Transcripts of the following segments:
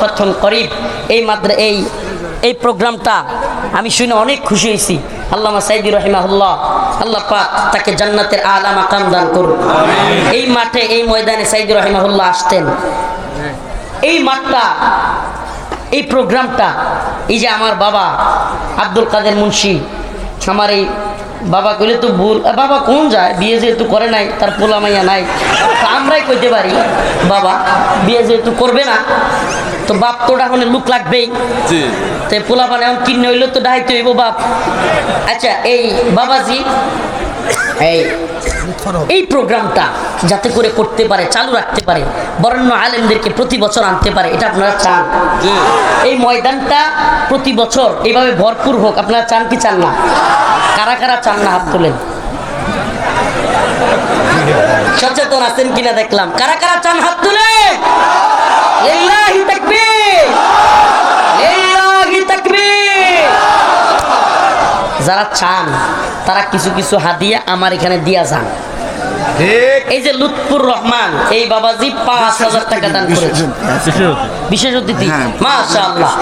ফাতহুন করিব। এই মাদ্রা এই এই প্রোগ্রামটা আমি শুনে অনেক খুশি হয়েছি। আল্লামা সাইদি রহিমাহুল্লাহ আল্লাহ পাক তাকে জান্নাতের আলা মাকাম দান করুন এই মাঠে এই ময়দানে সাইদি রহিমাহুল্লাহ আসতেন। এই মাঠটা এই প্রোগ্রামটা এই যে আমার বাবা আব্দুল কাদের মুন্সি আমার এই বাবা কইলে তো ভুল। বাবা কোন যায়? বিয়ে যেহেতু করে নাই তার পোলা মাইয়া নাই। আমরাই কইতে পারি বাবা বিয়ে যেহেতু করবে না তো বাপ তো এখন লুক লাগবেই। তো পোলা মানে এখন কিনে হইলে তো ডাইতে হইব বাপ। আচ্ছা এই বাবাজি এই এই প্রোগ্রামটা যাতে করে করতে পারে চালু রাখতে পারে বরেণ্য আলেমদেরকে প্রতি বছর আনতে পারে এটা আপনারা চান। এই ময়দানটা প্রতি বছর এইভাবে ভরপুর হোক আপনারা চান কি চান না? কারা কারা চান না হাত তোলেন? সচেতন আছেন কিনা দেখলাম। কারা কারা চান হাত তাকবীর। যারা চান তারা কিছু কিছু হাদিয়া আমার এখানে দিয়া যান। এই যে লুৎফুর রহমান এই বাবাজি পাঁচ হাজার টাকা দান করেছে। বিশেষ অতিথি। হ্যাঁ। মাশাআল্লাহ।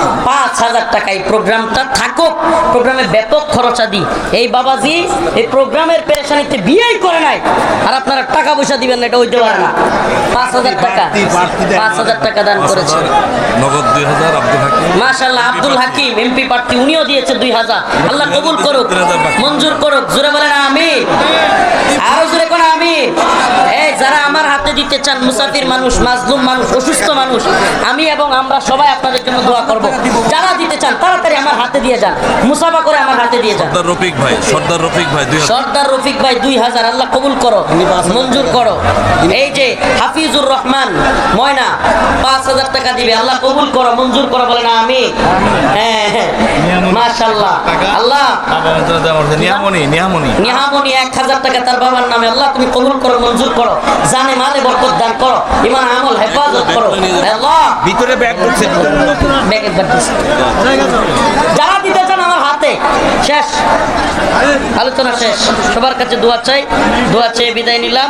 পাঁচ হাজার টাকা প্রোগ্রামটা থাকুক। প্রোগ্রামে ব্যাপক খরচাদি এই বাবাজি এই প্রোগ্রামের পেরেশানিতে বিয়েই করে নাই। আর আপনারা টাকা পয়সা দিবেন না এটা হইতে পারে না। পাঁচ হাজার টাকা। পাঁচ হাজার টাকা দান করেছে। নগদ দুই হাজার আব্দুল হাকিম। আব্দুল হাকিম এমপি প্রার্থী উনিও দিয়েছে দুই হাজার। আল্লাহ কবুল করুক মঞ্জুর করুক জোরে বলেন আমি আরও জোরে কোন আমি এই যারা আমার হাতে দিতে চান মুসাফির মানুষ মাজলুম মানুষ অসুস্থ মানুষ আমি এবং আমরা সবাই আপনাদের জন্য দোয়া করব। যারা দিতে চান তাড়াতাড়ি আমার হাতে দিয়ে যান। মুসাফা করে আমার হাতে দিয়ে যান। সর্দার রফিক ভাই সর্দার রফিক ভাই সর্দার রফিক ভাই দুই হাজার আল্লাহ কবুল করো মঞ্জুর করো। এই যে হাফিজুর রহমান ময়না পাঁচ হাজার টাকা দিবে আল্লাহ কবুল করো মঞ্জুর করো বলে না আমি হ্যাঁ। আল্লাহ। নিহামনি টাকা তার বাবার নামে। আল্লাহ তুমি কবুল করো মঞ্জুর করো। জানে মালে বরকত দান করো। আমল হেফাজত করো। আল্লাহ। ভিতরে ব্যাগ ঢুকছে ব্যাগে বাড়তেছে যারা দিতে চান আমার হাতে শেষ। আলোচনা শেষ। সবার কাছে দোয়া চাই। দোয়া চেয়ে বিদায় নিলাম।